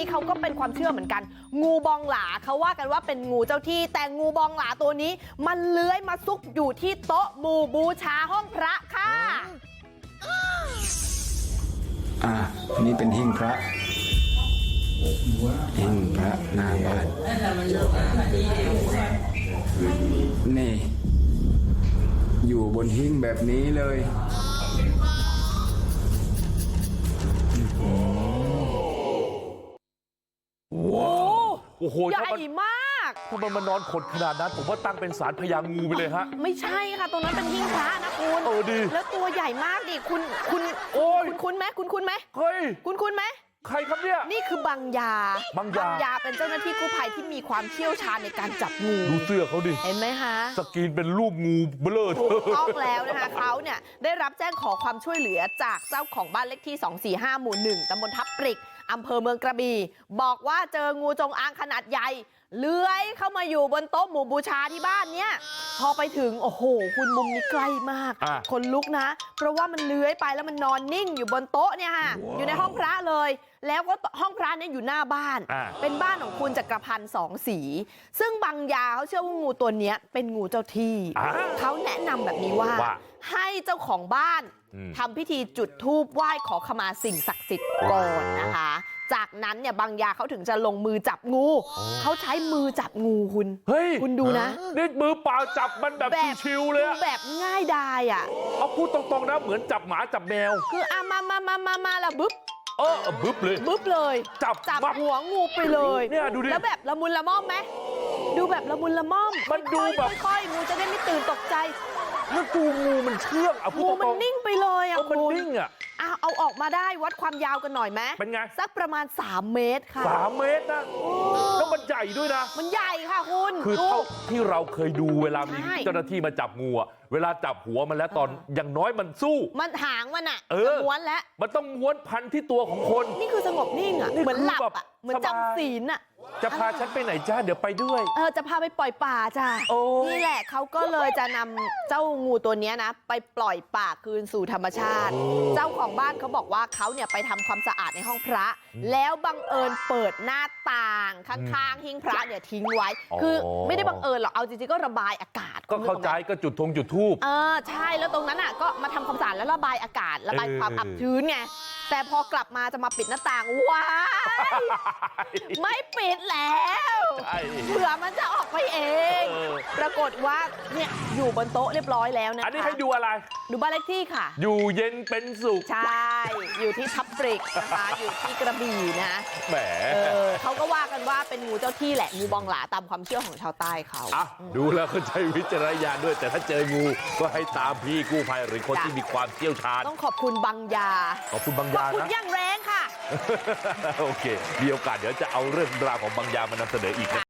นี้เขาก็เป็นความเชื่อเหมือนกัน งูบองหลาเขาว่ากันว่าเป็นงูเจ้าที่ แต่งูบองหลาตัวนี้ มันเลื้อยมาซุกอยู่ที่โต๊ะหมู่บูชาห้องพระค่ะอ่านี่เป็นหิ้งพระหิ้งพระหน้าบ้านนี่ อยู่บนหิ้งแบบนี้เลย โอ้โหใหถ้าญ่มันมากถ้ามันมานอนขดขนาดนั้นผมว่าตั้งเป็นสารพญางูไปเลยฮะไม่ใช่ค่ะตรงนั้นเป็นหิ้งพระนะคุณเออดีแล้วตัวใหญ่มากดิคุณคุณโอ้ยคุณคุณไหมคุณคุณไหมเฮ้ยคุณคุณไหมใครครับเนี่ยนี่คือบางยาบางยาเป็นเจ้าหน้าที่กู้ภัยที่มีความเชี่ยวชาญในการจับงูดูเสื้อเขาดิเห็นไหมคะสกรีนเป็นรูปงูเบลอถูกต้องแล้วนะคะเขาเนี่ยได้รับแจ้งขอความช่วยเหลือจากเจ้าของบ้านเลขที่ 245 หมู่ 1ตำบลทับปริก อำเภอเมืองกระบี่บอกว่าเจองูจงอางขนาดใหญ่เลื้อยเข้ามาอยู่บนโต๊ะหมู่บูชาที่บ้านเนี่ยพอไปถึงโอ้โหคุณมุมนี้ใกล้มากอะคนลุกนะ เพราะว่ามันเลื้อยไปแล้วมันนอนนิ่งอยู่บนโต๊ะเนี่ยค่ะอยู่ในห้องพระเลย แล้วก็ห้องพระเนี่ยอยู่หน้าบ้านอ่าเป็นบ้านของคุณจักรพันธ์สองสี ซึ่งบางยาเขาเชื่อว่างูตัวเนี้ยเป็นงูเจ้าที่อ่าเขาแนะนำแบบนี้ว่าว่า ให้เจ้าของบ้านอืมทำพิธีจุดธูปไหว้ขอขมาสิ่งศักดิ์สิทธิ์ก่อนนะคะ จากนั้นเนี่ยบางยาเขาถึงจะลงมือจับงูเขาใช้มือจับงูคุณเฮ้ยคุณดูนะนี่มือเปล่าจับมันแบบแบบชิวๆเลยอะแบบง่ายดายอะเอาพูดตรงๆนะเหมือนจับหมาจับแมวคืออะมามามามามาแล้วบึ๊บเออบึ๊บเลยบึ๊บเลยจับจับมับหัวงูไปเลยเนี่ยดูดิแล้วแบบละมุนละม่อมไหมดูแบบละมุนละม่อมมันดูแบบค่อยๆงูจะได้ไม่ตื่นตกใจแล้วดูงูมันเชื่องอะพูดงูตมันรงๆนิ่งไปเลยอะเออมันคุณนิ่งอะอะ เอาออกมาได้วัดความยาวกันหน่อยไหมเป็นไงสักประมาณ3เมตรค่ะสามเมตรนะแล้วมันใหญ่ด้วยนะมันใหญ่ค่ะคุณคือดูเท่าที่เราเคยดูเวลามีใช่เจ้าหน้าที่มาจับงูอะเวลาจับหัวมันแล้วตอนอย่างน้อยมันสู้ มันหางมันอะเออจะม้วนแล้วมันต้องม้วนพันที่ตัวของคนนี่คือสงบนิ่งอะนี่เหมือนคือหลับแบบอะเหมือนสบายจำศีลอะ จะพาฉันไปไหนจ้าเดี๋ยวไปด้วยเออจะพาไปปล่อยป่าจ้ะโอ้นี่แหละเขาก็เลยจะนำเจ้างูตัวเนี้ยนะ ไปปล่อยป่าคืนสู่ธรรมชาติ เจ้าของบ้านเขาบอกว่าเขาเนี่ยไปทำความสะอาดในห้องพระ แล้วบังเอิญเปิดหน้าต่างข้างๆหิ้งพระเนี่ยทิ้งไว้ คือไม่ได้บังเอิญหรอกเอาจริงๆก็ระบายอากาศ ก็เข้าใจก็จุดธงจุดทูบเออใช่แล้วตรงนั้นอะก็มาทำความสะอาดแล้วระบายอากาศระบายเออความอับชื้นไง แต่พอกลับมาจะมาปิดหน้าต่างว้ายไม่ปิดแล้วใช่เผื่อมันจะออกไปเองเออปรากฏว่าเนี่ยอยู่บนโต๊ะเรียบร้อยแล้วนะคะอันนี้ให้ดูอะไร ดูบ้านเลขที่ค่ะ อยู่เย็นเป็นสุข ใช่ อยู่ที่ทับปริกนะคะอยู่ที่กระบี่นะแหม เออเขาก็ว่ากันว่าเป็นงูเจ้าที่แหละงูบองหลาตามความเชื่อของชาวใต้เขาอะดูแล้วก็ใช้วิจารณญาณด้วยแต่ถ้าเจองูก็ให้ตามพี่กู้ภัยหรือคนจ้ะที่มีความเชี่ยวชาญต้องขอบคุณบางยาขอบคุณบางขอบยาคุณนะอย่างแรงค่ะโอเคมีโอกาสเดี๋ยวจะเอาเรื่องราวของบางยามานำเสนออีกนะ